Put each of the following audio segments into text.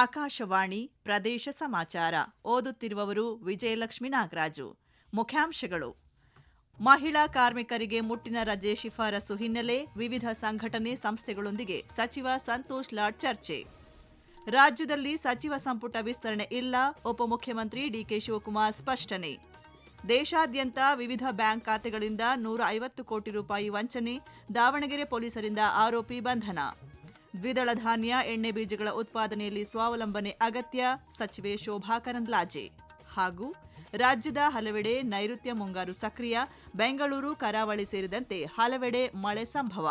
ಆಕಾಶವಾಣಿ ಪ್ರದೇಶ ಸಮಾಚಾರ. ಓದುತ್ತಿರುವವರು ವಿಜಯಲಕ್ಷ್ಮಿ ನಾಗರಾಜು. ಮುಖ್ಯಾಂಶಗಳು. ಮಹಿಳಾ ಕಾರ್ಮಿಕರಿಗೆ ಮುಟ್ಟಿನ ರಜೆ ಶಿಫಾರಸು ಹಿನ್ನೆಲೆ ವಿವಿಧ ಸಂಘಟನೆ ಸಂಸ್ಥೆಗಳೊಂದಿಗೆ ಸಚಿವ ಸಂತೋಷ್ ಲಾಡ್ ಚರ್ಚೆ. ರಾಜ್ಯದಲ್ಲಿ ಸಚಿವ ಸಂಪುಟ ವಿಸ್ತರಣೆ ಇಲ್ಲ, ಉಪಮುಖ್ಯಮಂತ್ರಿ ಡಿಕೆ ಶಿವಕುಮಾರ್ ಸ್ಪಷ್ಟನೆ. ದೇಶಾದ್ಯಂತ ವಿವಿಧ ಬ್ಯಾಂಕ್ ಖಾತೆಗಳಿಂದ ನೂರ ಐವತ್ತು ಕೋಟಿ ರೂಪಾಯಿ ವಂಚನೆ, ದಾವಣಗೆರೆ ಪೊಲೀಸರಿಂದ ಆರೋಪಿ ಬಂಧನ. ದ್ವಿದಳ ಧಾನ್ಯ, ಎಣ್ಣೆ ಬೀಜಗಳ ಉತ್ಪಾದನೆಯಲ್ಲಿ ಸ್ವಾವಲಂಬನೆ ಅಗತ್ಯ. ಸಚಿವೆ ಶೋಭಾ ಕರಂದ್ಲಾಜೆ. ಹಾಗೂ ರಾಜ್ಯದ ಹಲವೆಡೆ ನೈಋತ್ಯ ಮುಂಗಾರು ಸಕ್ರಿಯ. ಬೆಂಗಳೂರು, ಕರಾವಳಿ ಸೇರಿದಂತೆ ಹಲವೆಡೆ ಮಳೆ ಸಂಭವ.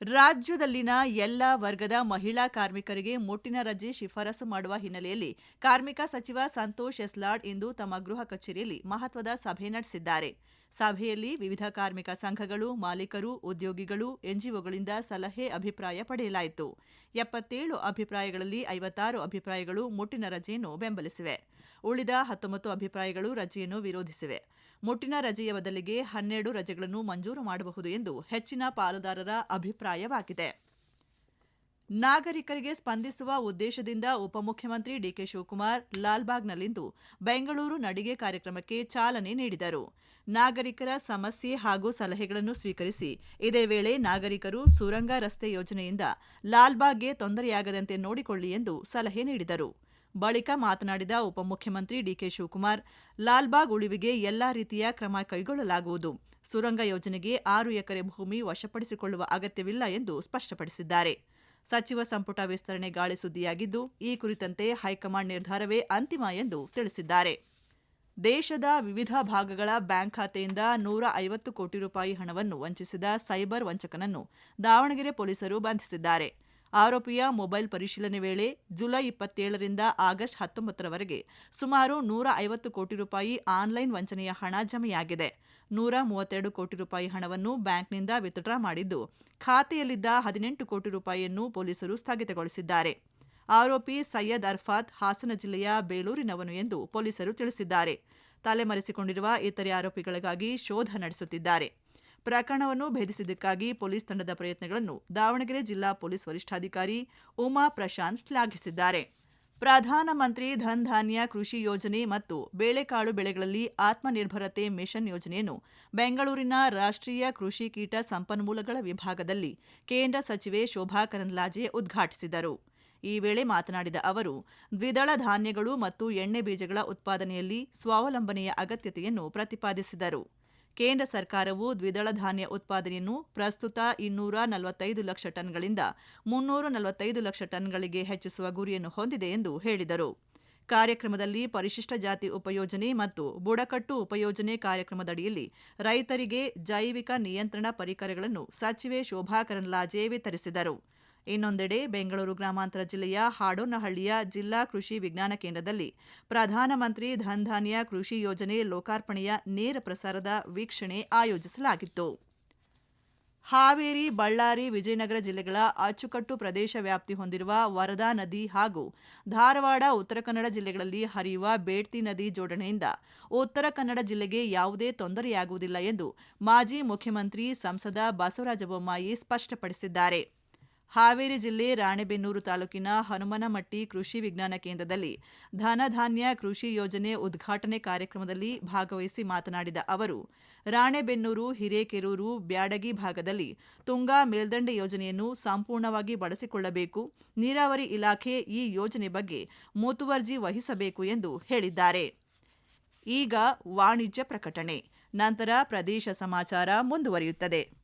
ರಾಜ್ಯದಲ್ಲಿನ ಎಲ್ಲ ವರ್ಗದ ಮಹಿಳಾ ಕಾರ್ಮಿಕರಿಗೆ ಮುಟ್ಟಿನ ರಜೆ ಶಿಫಾರಸು ಮಾಡುವ ಹಿನ್ನೆಲೆಯಲ್ಲಿ ಕಾರ್ಮಿಕ ಸಚಿವ ಸಂತೋಷ್ ಎಸ್ಲಾಡ್ ಇಂದು ತಮ್ಮ ಗೃಹ ಕಚೇರಿಯಲ್ಲಿ ಮಹತ್ವದ ಸಭೆ ನಡೆಸಿದ್ದಾರೆ. ಸಭೆಯಲ್ಲಿ ವಿವಿಧ ಕಾರ್ಮಿಕ ಸಂಘಗಳು, ಮಾಲೀಕರು, ಉದ್ಯೋಗಿಗಳು, ಎನ್ಜಿಒಗಳಿಂದ ಸಲಹೆ ಅಭಿಪ್ರಾಯ ಪಡೆಯಲಾಯಿತು. ಎಪ್ಪತ್ತೇಳು ಅಭಿಪ್ರಾಯಗಳಲ್ಲಿ ಐವತ್ತಾರು ಅಭಿಪ್ರಾಯಗಳು ಮುಟ್ಟಿನ ರಜೆಯನ್ನು ಬೆಂಬಲಿಸಿವೆ. ಉಳಿದ ಹತ್ತೊಂಬತ್ತು ಅಭಿಪ್ರಾಯಗಳು ರಜೆಯನ್ನು ವಿರೋಧಿಸಿವೆ. ಮುಟ್ಟಿನ ರಜೆಯ ಬದಲಿಗೆ ಹನ್ನೆರಡು ರಜೆಗಳನ್ನು ಮಂಜೂರು ಮಾಡಬಹುದು ಎಂದು ಹೆಚ್ಚಿನ ಪಾಲುದಾರರ ಅಭಿಪ್ರಾಯವಾಗಿದೆ. ನಾಗರಿಕರಿಗೆ ಸ್ಪಂದಿಸುವ ಉದ್ದೇಶದಿಂದ ಉಪಮುಖ್ಯಮಂತ್ರಿ ಡಿಕೆ ಶಿವಕುಮಾರ್ ಲಾಲ್ಬಾಗ್ನಲ್ಲಿಂದು ಬೆಂಗಳೂರು ನಡಿಗೆ ಕಾರ್ಯಕ್ರಮಕ್ಕೆ ಚಾಲನೆ ನೀಡಿದರು. ನಾಗರಿಕರ ಸಮಸ್ಯೆ ಹಾಗೂ ಸಲಹೆಗಳನ್ನು ಸ್ವೀಕರಿಸಿ ಇದೇ ವೇಳೆ ನಾಗರಿಕರು ಸುರಂಗ ರಸ್ತೆ ಯೋಜನೆಯಿಂದ ಲಾಲ್ಬಾಗ್ಗೆ ತೊಂದರೆಯಾಗದಂತೆ ನೋಡಿಕೊಳ್ಳಿ ಎಂದು ಸಲಹೆ ನೀಡಿದರು. ಬಳಿಕ ಮಾತನಾಡಿದ ಉಪಮುಖ್ಯಮಂತ್ರಿ ಡಿಕೆ ಶಿವಕುಮಾರ್, ಲಾಲ್ಬಾಗ್ ಉಳಿವಿಗೆ ಎಲ್ಲಾ ರೀತಿಯ ಕ್ರಮ ಕೈಗೊಳ್ಳಲಾಗುವುದು. ಸುರಂಗ ಯೋಜನೆಗೆ ಆರು ಎಕರೆ ಭೂಮಿ ವಶಪಡಿಸಿಕೊಳ್ಳುವ ಅಗತ್ಯವಿಲ್ಲ ಎಂದು ಸ್ಪಷ್ಟಪಡಿಸಿದ್ದಾರೆ. ಸಚಿವ ಸಂಪುಟ ವಿಸ್ತರಣೆ ಗಾಳಿ ಸುದ್ದಿಯಾಗಿದ್ದು, ಈ ಕುರಿತಂತೆ ಹೈಕಮಾಂಡ್ ನಿರ್ಧಾರವೇ ಅಂತಿಮ ಎಂದು ತಿಳಿಸಿದ್ದಾರೆ. ದೇಶದ ವಿವಿಧ ಭಾಗಗಳ ಬ್ಯಾಂಕ್ ಖಾತೆಯಿಂದ ನೂರ ಐವತ್ತು ಕೋಟಿ ರೂಪಾಯಿ ಹಣವನ್ನು ವಂಚಿಸಿದ ಸೈಬರ್ ವಂಚಕನನ್ನು ದಾವಣಗೆರೆ ಪೊಲೀಸರು ಬಂಧಿಸಿದ್ದಾರೆ. ಆರೋಪಿಯ ಮೊಬೈಲ್ ಪರಿಶೀಲನೆ ವೇಳೆ ಜುಲೈ ಇಪ್ಪತ್ತೇಳರಿಂದ ಆಗಸ್ಟ್ ಹತ್ತೊಂಬತ್ತರವರೆಗೆ ಸುಮಾರು ನೂರ ಐವತ್ತು ಕೋಟಿ ರೂಪಾಯಿ ಆನ್ಲೈನ್ ವಂಚನೆಯ ಹಣ ಜಮೆಯಾಗಿದೆ. ನೂರ ಮೂವತ್ತೆರಡು ಕೋಟಿ ರೂಪಾಯಿ ಹಣವನ್ನು ಬ್ಯಾಂಕ್ನಿಂದ ವಿತ್ಡ್ರಾ ಮಾಡಿದ್ದು, ಖಾತೆಯಲ್ಲಿದ್ದ ಹದಿನೆಂಟು ಕೋಟಿ ರೂಪಾಯಿಯನ್ನು ಪೊಲೀಸರು ಸ್ಥಗಿತಗೊಳಿಸಿದ್ದಾರೆ. ಆರೋಪಿ ಸೈಯದ್ ಅರ್ಫಾತ್ ಹಾಸನ ಜಿಲ್ಲೆಯ ಬೇಲೂರಿನವನು ಎಂದು ಪೊಲೀಸರು ತಿಳಿಸಿದ್ದಾರೆ. ತಲೆಮರೆಸಿಕೊಂಡಿರುವ ಇತರೆ ಆರೋಪಿಗಳಿಗಾಗಿ ಶೋಧ ನಡೆಸುತ್ತಿದ್ದಾರೆ. ಪ್ರಕರಣವನ್ನು ಭೇದಿಸಿದ್ದಕ್ಕಾಗಿ ಪೊಲೀಸ್ ತಂಡದ ಪ್ರಯತ್ನಗಳನ್ನು ದಾವಣಗೆರೆ ಜಿಲ್ಲಾ ಪೊಲೀಸ್ ವರಿಷ್ಠಾಧಿಕಾರಿ ಉಮಾ ಪ್ರಶಾಂತ್ ಶ್ಲಾಘಿಸಿದ್ದಾರೆ. ಪ್ರಧಾನಮಂತ್ರಿ ಧನ್ ಧಾನ್ಯ ಕೃಷಿ ಯೋಜನೆ ಮತ್ತು ಬೇಳೆಕಾಳು ಬೆಳೆಗಳಲ್ಲಿ ಆತ್ಮನಿರ್ಭರತೆ ಮಿಷನ್ ಯೋಜನೆಯನ್ನು ಬೆಂಗಳೂರಿನ ರಾಷ್ಟ್ರೀಯ ಕೃಷಿ ಕೀಟ ಸಂಪನ್ಮೂಲಗಳ ವಿಭಾಗದಲ್ಲಿ ಕೇಂದ್ರ ಸಚಿವೆ ಶೋಭಾ ಕರಂದ್ಲಾಜೆ ಉದ್ಘಾಟಿಸಿದರು. ಈ ವೇಳೆ ಮಾತನಾಡಿದ ಅವರು, ದ್ವಿದಳ ಧಾನ್ಯಗಳು ಮತ್ತು ಎಣ್ಣೆ ಬೀಜಗಳ ಉತ್ಪಾದನೆಯಲ್ಲಿ ಸ್ವಾವಲಂಬನೆಯ ಅಗತ್ಯತೆಯನ್ನು ಪ್ರತಿಪಾದಿಸಿದರು. ಕೇಂದ್ರ ಸರ್ಕಾರವು ದ್ವಿದಳ ಧಾನ್ಯ ಉತ್ಪಾದನೆಯನ್ನು ಪ್ರಸ್ತುತ ಇನ್ನೂರ ನಲವತ್ತೈದು ಲಕ್ಷ ಟನ್ಗಳಿಂದ ಮುನ್ನೂರ ನಲವತ್ತೈದು ಲಕ್ಷ ಟನ್ಗಳಿಗೆ ಹೆಚ್ಚಿಸುವ ಗುರಿಯನ್ನು ಹೊಂದಿದೆ ಎಂದು ಹೇಳಿದರು. ಕಾರ್ಯಕ್ರಮದಲ್ಲಿ ಪರಿಶಿಷ್ಟ ಜಾತಿ ಉಪಯೋಜನೆ ಮತ್ತು ಬುಡಕಟ್ಟು ಉಪಯೋಜನೆ ಕಾರ್ಯಕ್ರಮದಡಿಯಲ್ಲಿ ರೈತರಿಗೆ ಜೈವಿಕ ನಿಯಂತ್ರಣ ಪರಿಕರಗಳನ್ನು ಸಚಿವೆ ಶೋಭಾ ಕರಂದ್ಲಾಜೆ ವಿತರಿಸಿದರು. ಇನ್ನೊಂದೆಡೆ ಬೆಂಗಳೂರು ಗ್ರಾಮಾಂತರ ಜಿಲ್ಲೆಯ ಹಾಡೋನಹಳ್ಳಿಯ ಜಿಲ್ಲಾ ಕೃಷಿ ವಿಜ್ಞಾನ ಕೇಂದ್ರದಲ್ಲಿ ಪ್ರಧಾನಮಂತ್ರಿ ಧನ್ಧಾನ್ಯ ಕೃಷಿ ಯೋಜನೆ ಲೋಕಾರ್ಪಣೆಯ ನೇರ ಪ್ರಸಾರದ ವೀಕ್ಷಣೆ ಆಯೋಜಿಸಲಾಗಿತ್ತು. ಹಾವೇರಿ, ಬಳ್ಳಾರಿ, ವಿಜಯನಗರ ಜಿಲ್ಲೆಗಳ ಅಚ್ಚುಕಟ್ಟು ಪ್ರದೇಶ ವ್ಯಾಪ್ತಿ ಹೊಂದಿರುವ ವರದಾ ನದಿ ಹಾಗೂ ಧಾರವಾಡ, ಉತ್ತರ ಕನ್ನಡ ಜಿಲ್ಲೆಗಳಲ್ಲಿ ಹರಿಯುವ ಬೇಡ್ತಿ ನದಿ ಜೋಡಣೆಯಿಂದ ಉತ್ತರ ಕನ್ನಡ ಜಿಲ್ಲೆಗೆ ಯಾವುದೇ ತೊಂದರೆಯಾಗುವುದಿಲ್ಲ ಎಂದು ಮಾಜಿ ಮುಖ್ಯಮಂತ್ರಿ ಸಂಸದ ಬಸವರಾಜ ಬೊಮ್ಮಾಯಿ ಸ್ಪಷ್ಟಪಡಿಸಿದ್ದಾರೆ. ಹಾವೇರಿ ಜಿಲ್ಲೆ ರಾಣೆಬೆನ್ನೂರು ತಾಲೂಕಿನ ಹನುಮನಮಟ್ಟಿ ಕೃಷಿ ವಿಜ್ಞಾನ ಕೇಂದ್ರದಲ್ಲಿ ಧನಧಾನ್ಯ ಕೃಷಿ ಯೋಜನೆ ಉದ್ಘಾಟನೆ ಕಾರ್ಯಕ್ರಮದಲ್ಲಿ ಭಾಗವಹಿಸಿ ಮಾತನಾಡಿದ ಅವರು, ರಾಣೆಬೆನ್ನೂರು, ಹಿರೇಕೆರೂರು, ಬ್ಯಾಡಗಿ ಭಾಗದಲ್ಲಿ ತುಂಗಾ ಮೇಲ್ದಂಡೆ ಯೋಜನೆಯನ್ನು ಸಂಪೂರ್ಣವಾಗಿ ಬಳಸಿಕೊಳ್ಳಬೇಕು, ನೀರಾವರಿ ಇಲಾಖೆ ಈ ಯೋಜನೆ ಬಗ್ಗೆ ಮುತುವರ್ಜಿ ವಹಿಸಬೇಕು ಎಂದು ಹೇಳಿದ್ದಾರೆ. ಈಗ ವಾಣಿಜ್ಯ ಪ್ರಕಟಣೆ, ನಂತರ ಪ್ರದೇಶ ಸಮಾಚಾರ ಮುಂದುವರಿಯುತ್ತದೆ.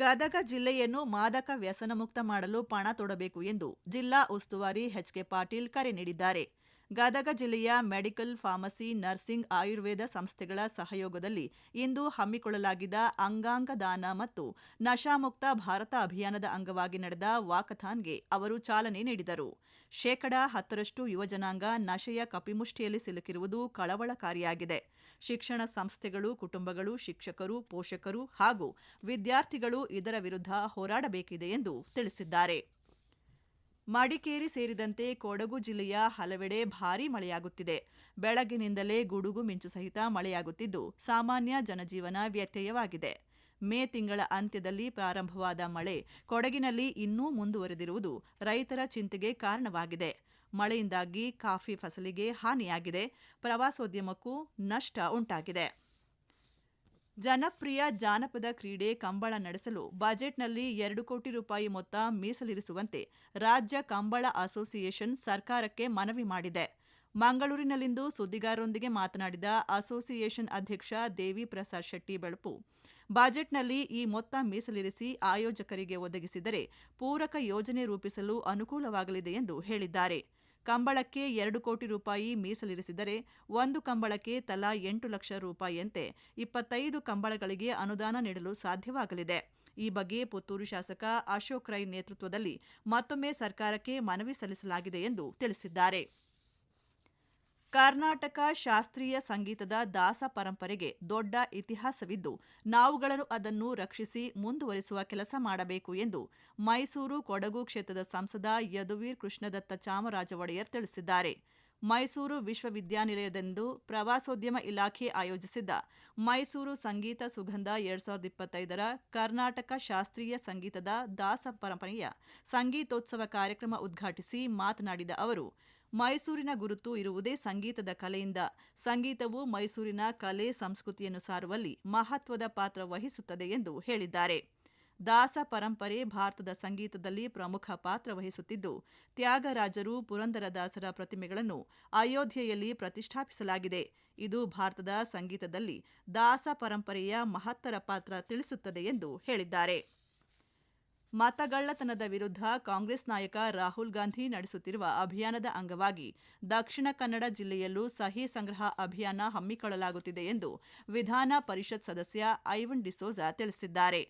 ಗದಗ ಜಿಲ್ಲೆಯನ್ನು ಮಾದಕ ವ್ಯಸನ ಮುಕ್ತ ಮಾಡಲು ಪಣ ತೊಡಬೇಕು ಎಂದು ಜಿಲ್ಲಾ ಉಸ್ತುವಾರಿ ಎಚ್ಕೆ ಪಾಟೀಲ್ ಕರೆ ನೀಡಿದ್ದಾರೆ. ಗದಗ ಜಿಲ್ಲೆಯ ಮೆಡಿಕಲ್ ಫಾರ್ಮಸಿ ನರ್ಸಿಂಗ್ ಆಯುರ್ವೇದ ಸಂಸ್ಥೆಗಳ ಸಹಯೋಗದಲ್ಲಿ ಇಂದು ಹಮ್ಮಿಕೊಳ್ಳಲಾಗಿದ್ದ ಅಂಗಾಂಗ ದಾನ ಮತ್ತು ನಶಾಮುಕ್ತ ಭಾರತ ಅಭಿಯಾನದ ಅಂಗವಾಗಿ ನಡೆದ ವಾಕಥಾನ್ಗೆ ಅವರು ಚಾಲನೆ ನೀಡಿದರು. ಶೇಕಡಾ ಹತ್ತರಷ್ಟು ಯುವಜನಾಂಗ ನಶೆಯ ಕಪಿಮುಷ್ಟಿಯಲ್ಲಿ ಸಿಲುಕಿರುವುದು ಕಳವಳಕಾರಿಯಾಗಿದೆ. ಶಿಕ್ಷಣ ಸಂಸ್ಥೆಗಳು, ಕುಟುಂಬಗಳು, ಶಿಕ್ಷಕರು, ಪೋಷಕರು ಹಾಗೂ ವಿದ್ಯಾರ್ಥಿಗಳು ಇದರ ವಿರುದ್ಧ ಹೋರಾಡಬೇಕಿದೆ ಎಂದು ತಿಳಿಸಿದ್ದಾರೆ. ಮಡಿಕೇರಿ ಸೇರಿದಂತೆ ಕೊಡಗು ಜಿಲ್ಲೆಯ ಹಲವೆಡೆ ಭಾರೀ ಮಳೆಯಾಗುತ್ತಿದೆ. ಬೆಳಗಿನಿಂದಲೇ ಗುಡುಗು ಮಿಂಚು ಸಹಿತ ಮಳೆಯಾಗುತ್ತಿದ್ದು, ಸಾಮಾನ್ಯ ಜನಜೀವನ ವ್ಯತ್ಯಯವಾಗಿದೆ. ಮೇ ತಿಂಗಳ ಅಂತ್ಯದಲ್ಲಿ ಪ್ರಾರಂಭವಾದ ಮಳೆ ಕೊಡಗಿನಲ್ಲಿ ಇನ್ನೂ ಮುಂದುವರೆದಿರುವುದು ರೈತರ ಚಿಂತೆಗೆ ಕಾರಣವಾಗಿದೆ. ಮಳೆಯಿಂದಾಗಿ ಕಾಫಿ ಫಸಲಿಗೆ ಹಾನಿಯಾಗಿದೆ. ಪ್ರವಾಸೋದ್ಯಮಕ್ಕೂ ನಷ್ಟ ಉಂಟಾಗಿದೆ. ಜನಪ್ರಿಯ ಜಾನಪದ ಕ್ರೀಡೆ ಕಂಬಳ ನಡೆಸಲು ಬಜೆಟ್ನಲ್ಲಿ ಎರಡು ಕೋಟಿ ರೂಪಾಯಿ ಮೊತ್ತ ಮೀಸಲಿರಿಸುವಂತೆ ರಾಜ್ಯ ಕಂಬಳ ಅಸೋಸಿಯೇಷನ್ ಸರ್ಕಾರಕ್ಕೆ ಮನವಿ ಮಾಡಿದೆ. ಮಂಗಳೂರಿನಲ್ಲಿಂದು ಸುದ್ದಿಗಾರರೊಂದಿಗೆ ಮಾತನಾಡಿದ ಅಸೋಸಿಯೇಷನ್ ಅಧ್ಯಕ್ಷ ದೇವಿ ಪ್ರಸಾದ್ ಶೆಟ್ಟಿ ಬೆಳಪು ಬಜೆಟ್ನಲ್ಲಿ ಈ ಮೊತ್ತ ಮೀಸಲಿರಿಸಿ ಆಯೋಜಕರಿಗೆ ಒದಗಿಸಿದರೆ ಪೂರಕ ಯೋಜನೆ ರೂಪಿಸಲು ಅನುಕೂಲವಾಗಲಿದೆ ಎಂದು ಹೇಳಿದ್ದಾರೆ. ಕಂಬಳಕ್ಕೆ ಎರಡು ಕೋಟಿ ರೂಪಾಯಿ ಮೀಸಲಿರಿಸಿದರೆ ಒಂದು ಕಂಬಳಕ್ಕೆ ತಲಾ ಎಂಟು ಲಕ್ಷ ರೂಪಾಯಿಯಂತೆ ಇಪ್ಪತ್ತೈದು ಕಂಬಳಗಳಿಗೆ ಅನುದಾನ ನೀಡಲು ಸಾಧ್ಯವಾಗಲಿದೆ. ಈ ಬಗ್ಗೆ ಪುತ್ತೂರು ಶಾಸಕ ಅಶೋಕ್ ರೈ ನೇತೃತ್ವದಲ್ಲಿ ಮತ್ತೊಮ್ಮೆ ಸರ್ಕಾರಕ್ಕೆ ಮನವಿ ಸಲ್ಲಿಸಲಾಗಿದೆ ಎಂದು ತಿಳಿಸಿದ್ದಾರೆ. ಕರ್ನಾಟಕ ಶಾಸ್ತ್ರೀಯ ಸಂಗೀತದ ದಾಸ ಪರಂಪರೆಗೆ ದೊಡ್ಡ ಇತಿಹಾಸವಿದ್ದು, ನಾವುಗಳನ್ನು ಅದನ್ನು ರಕ್ಷಿಸಿ ಮುಂದುವರಿಸುವ ಕೆಲಸ ಮಾಡಬೇಕು ಎಂದು ಮೈಸೂರು ಕೊಡಗು ಕ್ಷೇತ್ರದ ಸಂಸದ ಯದುವೀರ್ ಕೃಷ್ಣದತ್ತ ಚಾಮರಾಜ ಒಡೆಯರ್ ತಿಳಿಸಿದ್ದಾರೆ. ಮೈಸೂರು ವಿಶ್ವವಿದ್ಯಾನಿಲಯದಂದು ಪ್ರವಾಸೋದ್ಯಮ ಇಲಾಖೆ ಆಯೋಜಿಸಿದ್ದ ಮೈಸೂರು ಸಂಗೀತ ಸುಗಂಧ ಎರಡ್ ಸಾವಿರದ ಇಪ್ಪತ್ತೈದರ ಕರ್ನಾಟಕ ಶಾಸ್ತ್ರೀಯ ಸಂಗೀತದ ದಾಸ ಪರಂಪರೆಯ ಸಂಗೀತೋತ್ಸವ ಕಾರ್ಯಕ್ರಮ ಉದ್ಘಾಟಿಸಿ ಮಾತನಾಡಿದ ಅವರು ಮೈಸೂರಿನ ಗುರುತು ಇರುವುದೇ ಸಂಗೀತದ ಕಲೆಯಿಂದ. ಸಂಗೀತವು ಮೈಸೂರಿನ ಕಲೆ ಸಂಸ್ಕೃತಿಯನ್ನು ಸಾರುವಲ್ಲಿ ಮಹತ್ವದ ಪಾತ್ರ ವಹಿಸುತ್ತದೆ ಎಂದು ಹೇಳಿದ್ದಾರೆ. ದಾಸ ಪರಂಪರೆ ಭಾರತದ ಸಂಗೀತದಲ್ಲಿ ಪ್ರಮುಖ ಪಾತ್ರ ವಹಿಸುತ್ತಿದ್ದು, ತ್ಯಾಗರಾಜರು ಪುರಂದರದಾಸರ ಪ್ರತಿಮೆಗಳನ್ನು ಅಯೋಧ್ಯೆಯಲ್ಲಿ ಪ್ರತಿಷ್ಠಾಪಿಸಲಾಗಿದೆ. ಇದು ಭಾರತದ ಸಂಗೀತದಲ್ಲಿ ದಾಸ ಪರಂಪರೆಯ ಮಹತ್ತರ ಪಾತ್ರ ತಿಳಿಸುತ್ತದೆ ಎಂದು ಹೇಳಿದ್ದಾರೆ. ಮತಗಳ್ಳತನದ ವಿರುದ್ಧ ಕಾಂಗ್ರೆಸ್ ನಾಯಕ ರಾಹುಲ್ ಗಾಂಧಿ ನಡೆಸುತ್ತಿರುವ ಅಭಿಯಾನದ ಅಂಗವಾಗಿ ದಕ್ಷಿಣ ಕನ್ನಡ ಜಿಲ್ಲೆಯಲ್ಲೂ ಸಹಿ ಸಂಗ್ರಹ ಅಭಿಯಾನ ಹಮ್ಮಿಕೊಳ್ಳಲಾಗುತ್ತಿದೆ ಎಂದು ವಿಧಾನ ಪರಿಷತ್ ಸದಸ್ಯ ಐವನ್ ಡಿಸೋಜಾ ತಿಳಿಸಿದ್ದಾರೆ.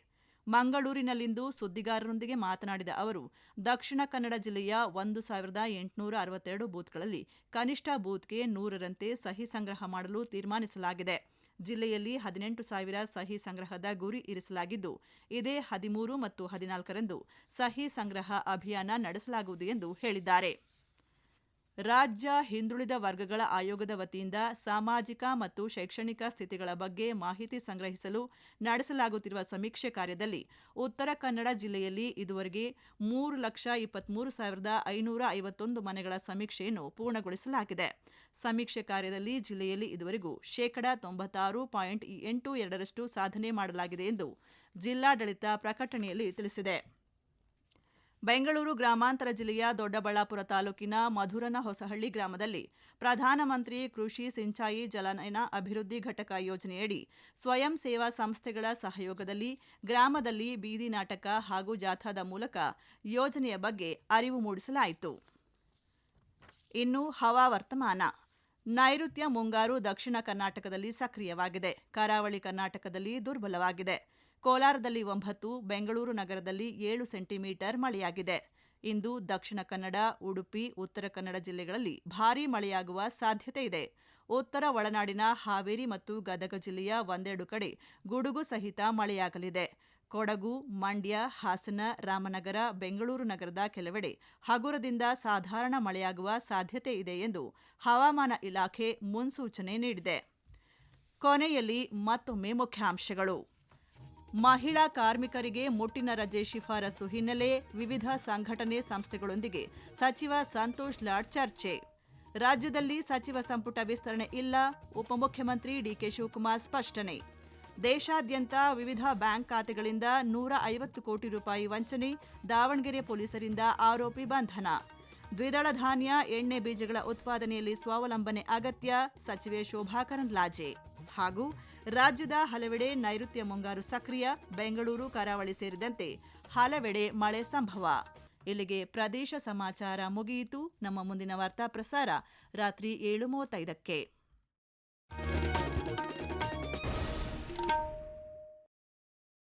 ಮಂಗಳೂರಿನಲ್ಲಿಂದು ಸುದ್ದಿಗಾರರೊಂದಿಗೆ ಮಾತನಾಡಿದ ಅವರು, ದಕ್ಷಿಣ ಕನ್ನಡ ಜಿಲ್ಲೆಯ ಒಂದು ಸಾವಿರದ ಎಂಟುನೂರ ಅರವತ್ತೆರಡು ಬೂತ್ಗಳಲ್ಲಿ ಕನಿಷ್ಠ ಬೂತ್ಗೆ ನೂರರಂತೆ ಸಹಿ ಸಂಗ್ರಹ ಮಾಡಲು ತೀರ್ಮಾನಿಸಲಾಗಿದೆ. ಜಿಲ್ಲೆಯಲ್ಲಿ ಹದಿನೆಂಟು ಸಾವಿರ ಸಹಿ ಸಂಗ್ರಹದ ಗುರಿ ಇರಿಸಲಾಗಿದ್ದು, ಇದೇ ಹದಿಮೂರು ಮತ್ತು ಹದಿನಾಲ್ಕರಂದು ಸಹಿ ಸಂಗ್ರಹ ಅಭಿಯಾನ ನಡೆಸಲಾಗುವುದು ಎಂದು ಹೇಳಿದ್ದಾರೆ. ರಾಜ್ಯ ಹಿಂದುಳಿದ ವರ್ಗಗಳ ಆಯೋಗದ ವತಿಯಿಂದ ಸಾಮಾಜಿಕ ಮತ್ತು ಶೈಕ್ಷಣಿಕ ಸ್ಥಿತಿಗಳ ಬಗ್ಗೆ ಮಾಹಿತಿ ಸಂಗ್ರಹಿಸಲು ನಡೆಸಲಾಗುತ್ತಿರುವ ಸಮೀಕ್ಷೆ ಕಾರ್ಯದಲ್ಲಿ ಉತ್ತರ ಕನ್ನಡ ಜಿಲ್ಲೆಯಲ್ಲಿ ಇದುವರೆಗೆ ಮೂರು ಲಕ್ಷ ಇಪ್ಪತ್ಮೂರು ಸಾವಿರದ ಐನೂರ ಐವತ್ತೊಂದು ಮನೆಗಳ ಸಮೀಕ್ಷೆಯನ್ನು ಪೂರ್ಣಗೊಳಿಸಲಾಗಿದೆ. ಸಮೀಕ್ಷೆ ಕಾರ್ಯದಲ್ಲಿ ಜಿಲ್ಲೆಯಲ್ಲಿ ಇದುವರೆಗೂ ಶೇಕಡಾ ತೊಂಬತ್ತಾರು ಪಾಯಿಂಟ್ ಎಂಟು ಎರಡರಷ್ಟು ಸಾಧನೆ ಮಾಡಲಾಗಿದೆ ಎಂದು ಜಿಲ್ಲಾಡಳಿತ ಪ್ರಕಟಣೆಯಲ್ಲಿ ತಿಳಿಸಿದೆ. ಬೆಂಗಳೂರು ಗ್ರಾಮಾಂತರ ಜಿಲ್ಲೆಯ ದೊಡ್ಡಬಳ್ಳಾಪುರ ತಾಲೂಕಿನ ಮಧುರನ ಹೊಸಹಳ್ಳಿ ಗ್ರಾಮದಲ್ಲಿ ಪ್ರಧಾನಮಂತ್ರಿ ಕೃಷಿ ಸಿಂಚಾಯಿ ಜಲನಯನ ಅಭಿವೃದ್ಧಿ ಘಟಕ ಯೋಜನೆಯಡಿ ಸ್ವಯಂ ಸೇವಾ ಸಂಸ್ಥೆಗಳ ಸಹಯೋಗದಲ್ಲಿ ಗ್ರಾಮದಲ್ಲಿ ಬೀದಿ ನಾಟಕ ಹಾಗೂ ಜಾಥಾದ ಮೂಲಕ ಯೋಜನೆಯ ಬಗ್ಗೆ ಅರಿವು ಮೂಡಿಸಲಾಯಿತು. ಇನ್ನು ಹವಾವರ್ತಮಾನ ನೈಋತ್ಯ ಮುಂಗಾರು ದಕ್ಷಿಣ ಕರ್ನಾಟಕದಲ್ಲಿ ಸಕ್ರಿಯವಾಗಿದೆ. ಕರಾವಳಿ ಕರ್ನಾಟಕದಲ್ಲಿ ದುರ್ಬಲವಾಗಿದೆ. ಕೋಲಾರದಲ್ಲಿ ಒಂಬತ್ತು, ಬೆಂಗಳೂರು ನಗರದಲ್ಲಿ ಏಳು ಸೆಂಟಿಮೀಟರ್ ಮಳೆಯಾಗಿದೆ. ಇಂದು ದಕ್ಷಿಣ ಕನ್ನಡ, ಉಡುಪಿ, ಉತ್ತರ ಕನ್ನಡ ಜಿಲ್ಲೆಗಳಲ್ಲಿ ಭಾರೀ ಮಳೆಯಾಗುವ ಸಾಧ್ಯತೆ ಇದೆ. ಉತ್ತರ ಒಳನಾಡಿನ ಹಾವೇರಿ ಮತ್ತು ಗದಗ ಜಿಲ್ಲೆಯ ಒಂದೆರಡು ಕಡೆ ಗುಡುಗು ಸಹಿತ ಮಳೆಯಾಗಲಿದೆ. ಕೊಡಗು, ಮಂಡ್ಯ, ಹಾಸನ, ರಾಮನಗರ, ಬೆಂಗಳೂರು ನಗರದ ಕೆಲವೆಡೆ ಹಗುರದಿಂದ ಸಾಧಾರಣ ಮಳೆಯಾಗುವ ಸಾಧ್ಯತೆ ಇದೆ ಎಂದು ಹವಾಮಾನ ಇಲಾಖೆ ಮುನ್ಸೂಚನೆ ನೀಡಿದೆ. ಕೊನೆಯಲ್ಲಿ ಮತ್ತೊಮ್ಮೆ ಮುಖ್ಯಾಂಶಗಳು. ಮಹಿಳಾ ಕಾರ್ಮಿಕರಿಗೆ ಮುಟ್ಟಿನ ರಜೆ ಶಿಫಾರಸು ಹಿನ್ನೆಲೆ ವಿವಿಧ ಸಂಘಟನೆ ಸಂಸ್ಥೆಗಳೊಂದಿಗೆ ಸಚಿವ ಸಂತೋಷ್ ಲಾಡ್ ಚರ್ಚೆ. ರಾಜ್ಯದಲ್ಲಿ ಸಚಿವ ಸಂಪುಟ ವಿಸ್ತರಣೆ ಇಲ್ಲ, ಉಪಮುಖ್ಯಮಂತ್ರಿ ಡಿಕೆ ಶಿವಕುಮಾರ್ ಸ್ಪಷ್ಟನೆ. ದೇಶಾದ್ಯಂತ ವಿವಿಧ ಬ್ಯಾಂಕ್ ಖಾತೆಗಳಿಂದ ನೂರ ಐವತ್ತು ಕೋಟಿ ರೂಪಾಯಿ ವಂಚನೆ, ದಾವಣಗೆರೆ ಪೊಲೀಸರಿಂದ ಆರೋಪಿ ಬಂಧನ. ದ್ವಿದಳ ಧಾನ್ಯ, ಎಣ್ಣೆ ಬೀಜಗಳ ಉತ್ಪಾದನೆಯಲ್ಲಿ ಸ್ವಾವಲಂಬನೆ ಅಗತ್ಯ, ಸಚಿವೆ ಶೋಭಾ ಕರಂದ್ಲಾಜೆ. ಹಾಗೂ ರಾಜ್ಯದ ಹಲವೆಡೆ ನೈಋತ್ಯ ಮುಂಗಾರು ಸಕ್ರಿಯ, ಬೆಂಗಳೂರು, ಕರಾವಳಿ ಸೇರಿದಂತೆ ಹಲವೆಡೆ ಮಳೆ ಸಂಭವ. ಇಲ್ಲಿಗೆ ಪ್ರದೇಶ ಸಮಾಚಾರ ಮುಗಿಯಿತು. ನಮ್ಮ ಮುಂದಿನ ವಾರ್ತಾ ಪ್ರಸಾರ ರಾತ್ರಿ ಏಳು ಮೂವತ್ತೈದಕ್ಕೆ.